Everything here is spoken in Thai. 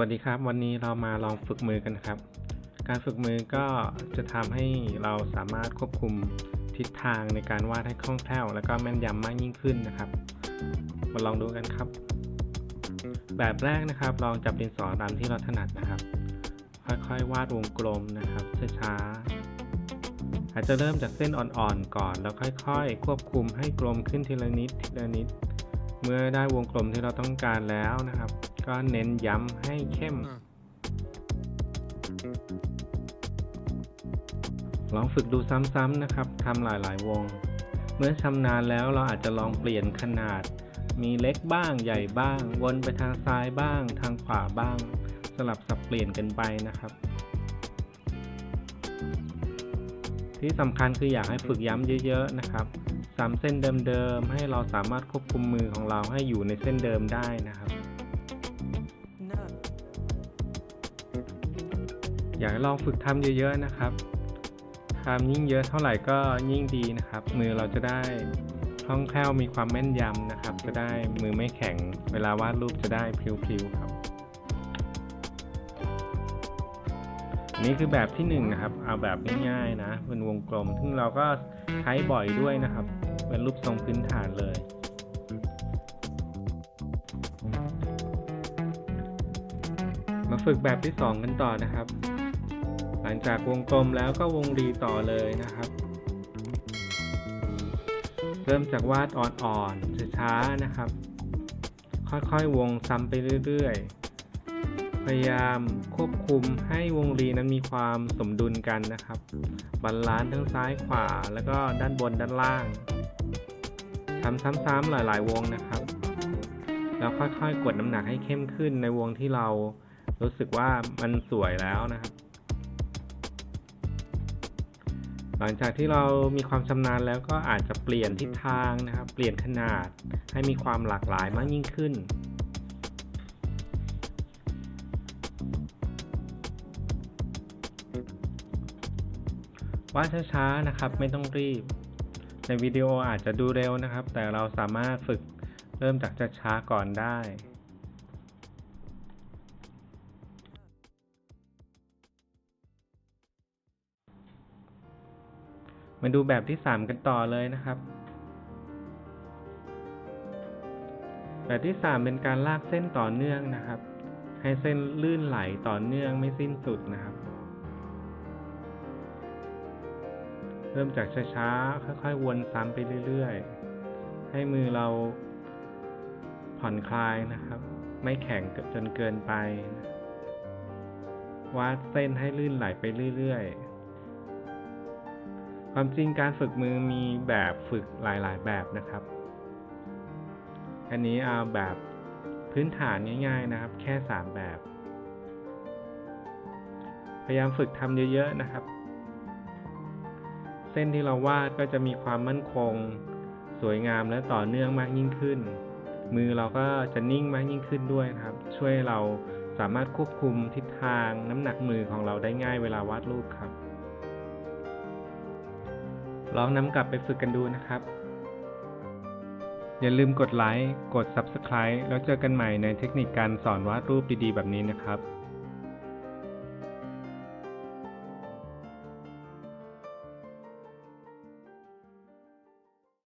วัสดีครับ วันนี้เรามาลองฝึกมือกันครับ การฝึกมือก็จะทำให้เราสามารถควบคุมทิศทางในการวาดให้คล่องแคล่ว และก็แม่นยำมากยิ่งขึ้นนะครับ มาลองดูกันครับ แบบแรกนะครับ ลองจับดินสอตามที่เราถนัดนะครับ ค่อยๆวาดวงกลมนะครับช้าๆอาจจะเริ่มจากเส้นอ่อนๆก่อน แล้วค่อย ๆ ควบคุมให้กลมขึ้นทีละนิดทีละนิด เมื่อได้วงกลมที่เราต้องการแล้วนะครับ ก็เน้นย้ำให้เข้ม ลองฝึกดูซ้ำๆนะครับทำหลายๆวง เมื่อชำนาญแล้วเราอาจจะลองเปลี่ยนขนาด มีเล็กบ้างใหญ่บ้าง วนไปทางซ้ายบ้าง ทางขวาบ้าง สลับสับเปลี่ยนกันไปนะครับ ที่สำคัญคืออยากให้ฝึกย้ำเยอะ ๆ นะครับ ซ้ำเส้นเดิมๆ ให้เราสามารถควบคุมมือของเราให้อยู่ในเส้นเดิมได้นะครับ อยากให้ลองฝึกทำเยอะๆนะครับทำยิ่งเยอะเท่าไหร่ก็ยิ่งดีนะครับ มือเราจะได้คล่องแคล่วมีความแม่นยำนะครับ จะได้มือไม่แข็ง เวลาวาดรูปจะได้พลิ้วๆครับ นี่คือแบบที่หนึ่งนะครับ เอาแบบง่ายๆนะ เป็นวงกลม ซึ่งเราก็ใช้บ่อยด้วยนะครับ เป็นรูปทรงพื้นฐานเลยมาฝึกแบบที่สองกันต่อนะครับ หลังจากวงกลมแล้วก็วงรีต่อเลยนะครับ เริ่มจากวาดอ่อนๆช้าๆนะครับ ค่อยๆวงซ้ำไปเรื่อยๆ พยายามควบคุมให้วงรีนั้นมีความสมดุลกันนะครับบาลานซ์ทั้งซ้ายขวาแล้วก็ด้านบนด้านล่างทำซ้ำๆหลายๆ วงนะครับ แล้วค่อยๆ กดน้ำหนักให้เข้มขึ้นในวงที่เรารู้สึกว่ามันสวยแล้วนะครับ หลังจากที่เรามีความชำนาญแล้วก็อาจจะเปลี่ยนทิศทางนะครับ เปลี่ยนขนาดให้มีความหลากหลายมากยิ่งขึ้น วาดช้าๆนะครับ ไม่ต้องรีบ ในวิดีโออาจจะดูเร็วนะครับ แต่เราสามารถฝึกเริ่มจากช้าๆก่อนได้มาดูแบบที่ 3 กันต่อเลยนะครับ แบบที่ 3 เป็นการลากเส้นต่อเนื่องนะครับ ให้เส้นลื่นไหลต่อเนื่องไม่สิ้นสุดนะครับ เริ่มจากช้าๆ ค่อยๆ วนซ้ำไปเรื่อยๆ ให้มือเราผ่อนคลายนะครับ ไม่แข็งจนเกินไป วาดเส้นให้ลื่นไหลไปเรื่อยๆ ความจริงการฝึกมือมีแบบฝึกหลายๆ แบบนะครับ อันนี้เอาแบบพื้นฐานง่าย ๆ นะครับ แค่ 3 แบบ พยายามฝึกทำเยอะ ๆ นะครับ ส้นที่เราวาดก็จะมีความมั่นคง สวยงามและต่อเนื่องมากยิ่งขึ้น มือเราก็จะนิ่งมากยิ่งขึ้นด้วยครับ ช่วยเราสามารถควบคุมทิศทางน้ำหนักมือของเราได้ง่ายเวลาวาดรูปครับ ลองนำกลับไปฝึกกันดูนะครับ อย่าลืมกดไลค์ กด Subscribe แล้วเจอกันใหม่ในเทคนิคการสอนวาดรูปดีๆ แบบนี้นะครับ